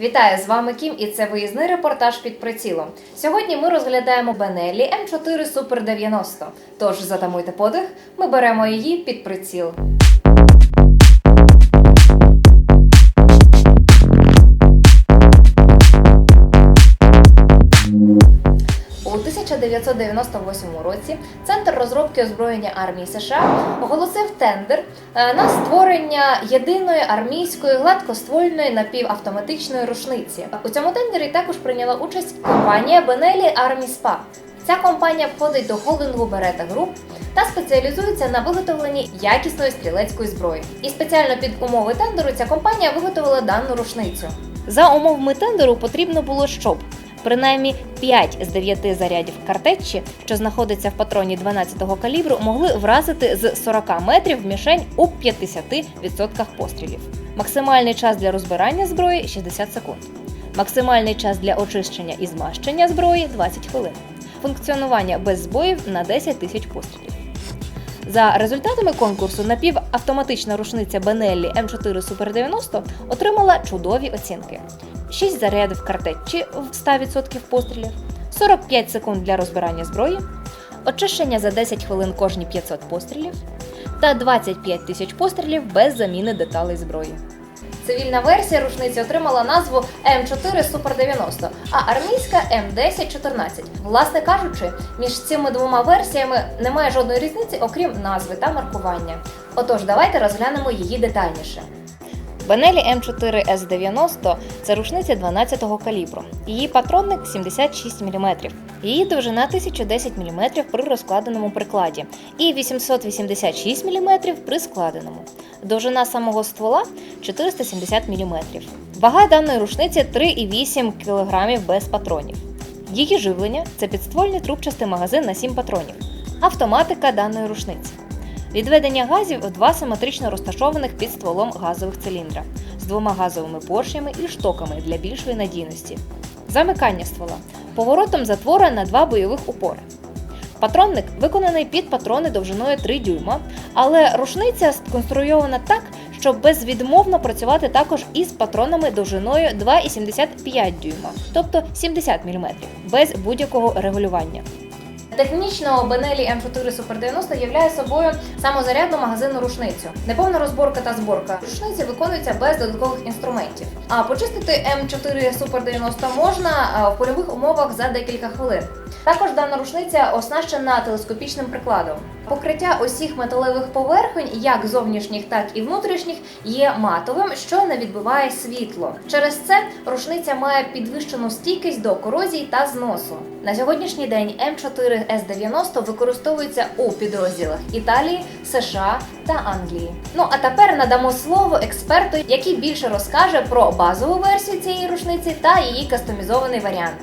Вітаю з вами Кім, і це виїзний репортаж під прицілом. Сьогодні ми розглядаємо Бенелі М4 Супер 90. Тож затамуйте подих, ми беремо її під приціл. 1998 році Центр розробки озброєння армії США оголосив тендер е, на створення єдиної армійської гладкоствольної напівавтоматичної рушниці. У цьому тендері також прийняла участь компанія Benelli Army SPA. Ця компанія входить до холдингу Beretta Group та спеціалізується на виготовленні якісної стрілецької зброї. І спеціально під умови тендеру ця компанія виготовила дану рушницю. За умовами тендеру потрібно було, щоб Принаймні 5 з 9 зарядів картечі, що знаходиться в патроні 12-го калібру, могли вразити з 40 метрів мішень у 50% пострілів. Максимальний час для розбирання зброї 60 секунд. Максимальний час для очищення і змащення зброї 20 хвилин. Функціонування без збоїв на 10 тисяч пострілів. За результатами конкурсу напівавтоматична рушниця Benelli M4 Super 90 отримала чудові оцінки: 6 зарядів картечі в 100% пострілів, 45 секунд для розбирання зброї, очищення за 10 хвилин кожні 500 пострілів та 25 тисяч пострілів без заміни деталей зброї. Цивільна версія рушниці отримала назву М4 Super 90, а армійська М1014. Власне кажучи, між цими двома версіями немає жодної різниці, окрім назви та маркування. Отож, давайте розглянемо її детальніше. Бенелі М4 С90 це рушниця 12-го калібру. Її патронник 76 мм. Її довжина 1010 мм при розкладеному прикладі і 886 мм при складеному. Довжина самого ствола 470 мм. Вага даної рушниці 3,8 кг без патронів. Її живлення це підствольний трубчастий магазин на 7 патронів. Автоматика даної рушниці. Відведення газів в два симетрично розташованих під стволом газових циліндра з двома газовими поршнями і штоками для більшої надійності. Замикання ствола поворотом затвора на два бойових упори. Патронник виконаний під патрони довжиною 3 дюйма, але рушниця сконструйована так, щоб безвідмовно працювати також із патронами довжиною 2,75 дюйма, тобто 70 мм, без будь-якого регулювання. Технічно Benelli M4 Super 90 являє собою самозарядну магазинну рушницю. Неповна розборка та зборка рушниці виконується без додаткових інструментів. А почистити M4 Super 90 можна в польових умовах за декілька хвилин. Також дана рушниця оснащена телескопічним прикладом. Покриття усіх металевих поверхонь, як зовнішніх, так і внутрішніх, є матовим, що не відбиває світло. Через це рушниця має підвищену стійкість до корозії та зносу. На сьогоднішній день М4 С90 використовується у підрозділах Італії, США та Англії. Ну а тепер надамо слово експерту, який більше розкаже про базову версію цієї рушниці та її кастомізований варіант.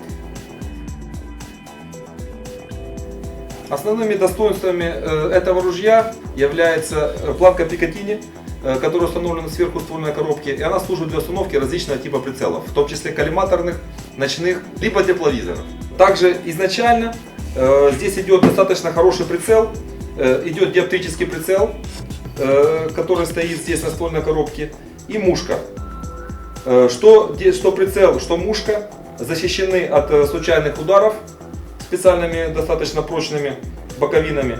Основными достоинствами э, этого ружья является э, планка Пикатини, э, которая установлена сверху ствольной коробки, и она служит для установки различного типа прицелов, в том числе коллиматорных, ночных, либо тепловизоров. Также изначально здесь идет достаточно хороший прицел, идет диоптрический прицел, который стоит здесь на ствольной коробке, и мушка. Что, что прицел, что мушка защищены от случайных ударов специальными достаточно прочными боковинами.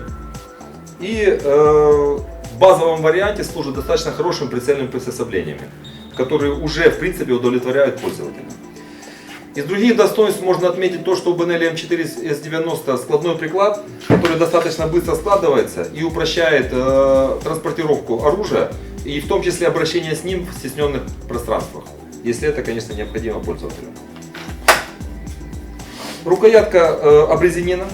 И э, в базовом варианте служит достаточно хорошим прицельным приспособлениями, которые уже в принципе удовлетворяют пользователя. Из других достоинств можно отметить то, что у Benelli M4 S90 складной приклад, который достаточно быстро складывается и упрощает э, транспортировку оружия, и в том числе обращение с ним в стесненных пространствах, если это, конечно, необходимо пользователю. Рукоятка э, обрезинена,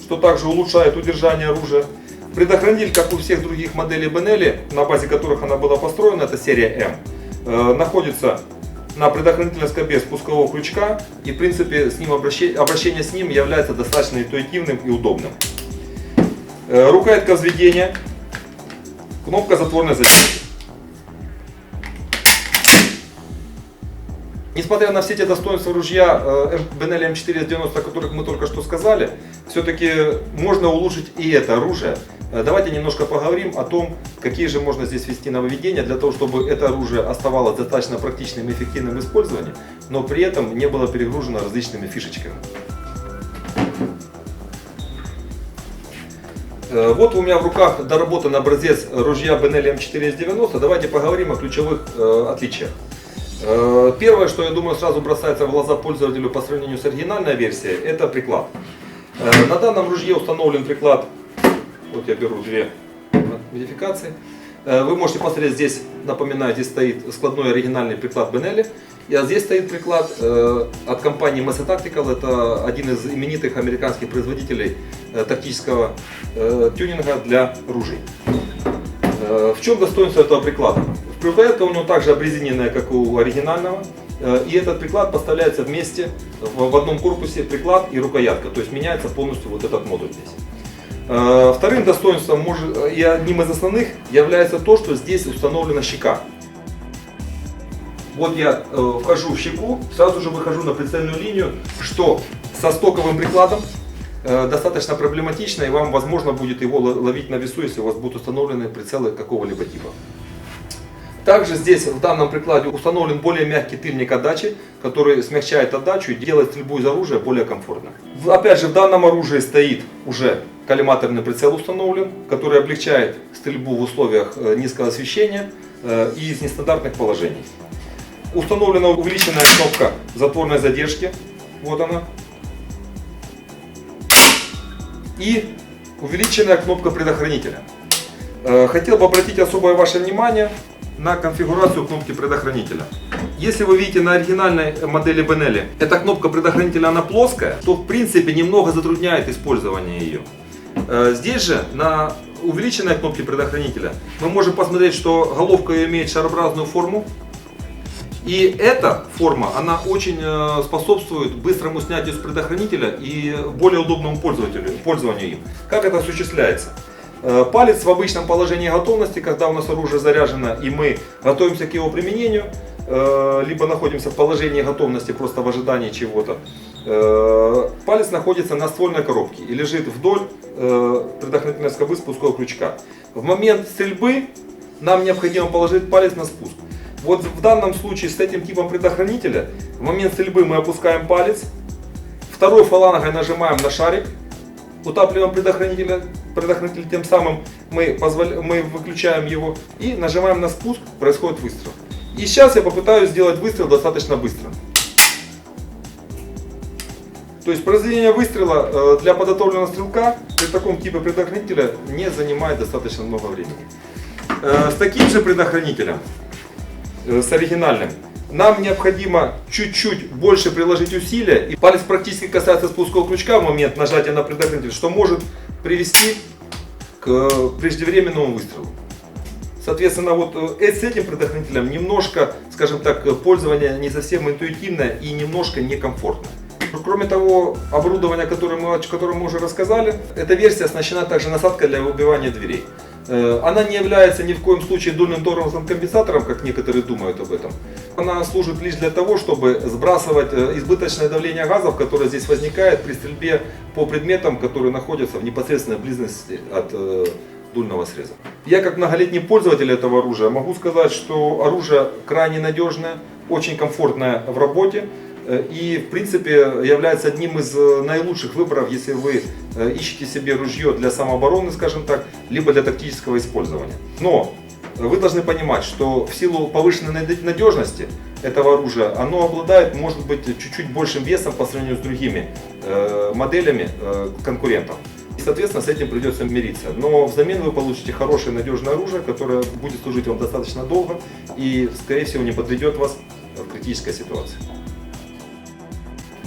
что также улучшает удержание оружия. Предохранитель, как у всех других моделей Benelli, на базе которых она была построена, это серия M, э, находится на предохранительной скобе спускового крючка и в принципе с ним обращение, обращение с ним является достаточно интуитивным и удобным. Э, рукоятка взведения, кнопка затворной защиты. Несмотря на все эти достоинства ружья э, М- Benelli M490, о которых мы только что сказали, все-таки можно улучшить и это оружие. Э, Давайте немножко поговорим о том, какие же можно здесь ввести нововведения для того, чтобы это оружие оставалось достаточно практичным и эффективным в использовании, но при этом не было перегружено различными фишечками. Э, Вот у меня в руках доработан образец ружья Benelli M490. Давайте поговорим о ключевых отличиях. Э, Первое, что я думаю сразу бросается в глаза пользователю по сравнению с оригинальной версией, это приклад. Э, На данном ружье установлен приклад, вот я беру две модификации. Э, Вы можете посмотреть, здесь, напоминаю, здесь стоит складной оригинальный приклад Benelli. И здесь стоит приклад от компании Mesa Tactical. Это один из именитых американских производителей тактического тюнинга для ружей. В чем достоинство этого приклада? Рукоятка у него также обрезиненная, как у оригинального. Э, И этот приклад поставляется вместе в одном корпусе приклад и рукоятка. То есть меняется полностью вот этот модуль здесь. Э, Вторым достоинством может, и одним из основных является то, что здесь установлена щека. Вот я э, вхожу в щеку, сразу же выхожу на прицельную линию, что со стоковым прикладом э, достаточно проблематично, и вам возможно будет его ло- ловить на весу, если у вас будут установлены прицелы какого-либо типа. Также здесь в данном прикладе установлен более мягкий тыльник отдачи, который смягчает отдачу и делает стрельбу из оружия более комфортно. Опять же, в данном оружии стоит уже коллиматорный прицел установлен, который облегчает стрельбу в условиях э, низкого освещения э, и из нестандартных положений. Установлена увеличенная кнопка затворной задержки. Вот она. И увеличенная кнопка предохранителя. Э, Хотел бы обратить особое ваше внимание на конфигурацию кнопки предохранителя. Если вы видите на оригинальной модели Benelli, эта кнопка предохранителя она плоская, то в принципе немного затрудняет использование ее. Э, Здесь же на увеличенной кнопке предохранителя мы можем посмотреть, что головка ее имеет шарообразную форму. И эта форма, она очень э, способствует быстрому снятию с предохранителя и более удобному пользователю, пользованию им. Как это осуществляется? Э, Палец в обычном положении готовности, когда у нас оружие заряжено и мы готовимся к его применению, э, либо находимся в положении готовности просто в ожидании чего-то, э, палец находится на ствольной коробке и лежит вдоль предохранительной скобы спускового крючка. В момент стрельбы нам необходимо положить палец на спуск. Вот в данном случае с этим типом предохранителя в момент стрельбы мы опускаем палец, второй фалангой нажимаем на шарик, утапливаем предохранитель, предохранитель тем самым мы, позволя- мы выключаем его и нажимаем на спуск, происходит выстрел. И сейчас я попытаюсь сделать выстрел достаточно быстро. То есть произведение выстрела э, для подготовленного стрелка при таком типе предохранителя не занимает достаточно много времени. Э, С таким же предохранителем, э, с оригинальным, нам необходимо чуть-чуть больше приложить усилия, и палец практически касается спускового крючка в момент нажатия на предохранитель, что может привести к преждевременному выстрелу. Соответственно, вот э, с этим предохранителем немножко, скажем так, пользование не совсем интуитивное и немножко некомфортное. Кроме того, оборудование, которое мы, о котором мы уже рассказали, эта версия оснащена также насадкой для выбивания дверей. Э, Она не является ни в коем случае дульным тормозным компенсатором, как некоторые думают об этом. Она служит лишь для того, чтобы сбрасывать э, избыточное давление газов, которое здесь возникает при стрельбе по предметам, которые находятся в непосредственной близости от э, дульного среза. Я как многолетний пользователь этого оружия могу сказать, что оружие крайне надежное, очень комфортное в работе и в принципе является одним из э, наилучших выборов, если вы э, ищете себе ружье для самообороны, скажем так, либо для тактического использования. Но вы должны понимать, что в силу повышенной наде- надежности этого оружия, оно обладает, может быть, чуть-чуть большим весом по сравнению с другими э, моделями э, конкурентов. И, соответственно, с этим придется мириться. Но взамен вы получите хорошее надежное оружие, которое будет служить вам достаточно долго и, скорее всего, не подведет вас в критической ситуации.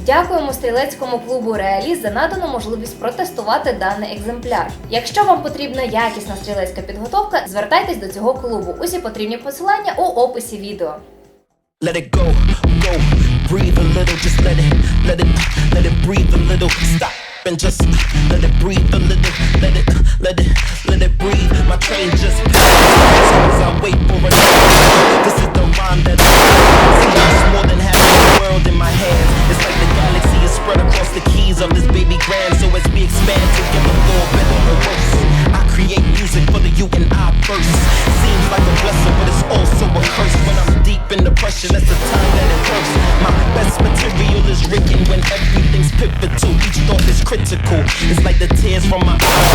Дякуємо стрілецькому клубу Реаліст за надану можливість протестувати даний екземпляр. Якщо вам потрібна якісна стрілецька підготовка, звертайтесь до цього клубу. Усі потрібні посилання у описі відео. Let it go, go, breathe a little, just let it, let it, let it breathe a little, stop and just let it breathe a little, let it, let it, let it breathe. My train just passed as I wait for another. This is the rhyme that I see. I'm more than happy. Thought is critical. It's like the tears from my eyes.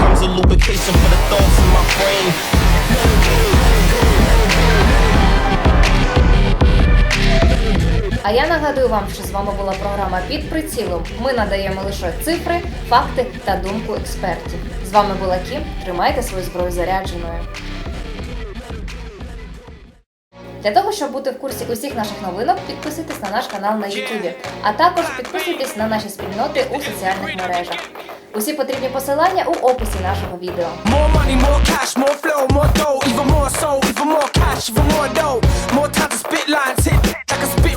Comes a lubrication for the thoughts in my brain. А я нагадую вам, що з вами була програма під прицілом. Ми надаємо лише цифри, факти та думку експертів. З вами була Кім. Тримайте свою зброю зарядженою. Для того, щоб бути в курсі усіх наших новинок, підписуйтесь на наш канал на YouTube, а також підписуйтесь на наші спільноти у соціальних мережах. Усі потрібні посилання у описі нашого відео. More money, more cash, more flow, more dough, even more soul, even more cash, even more dough. More time to spit lines, hit like a spit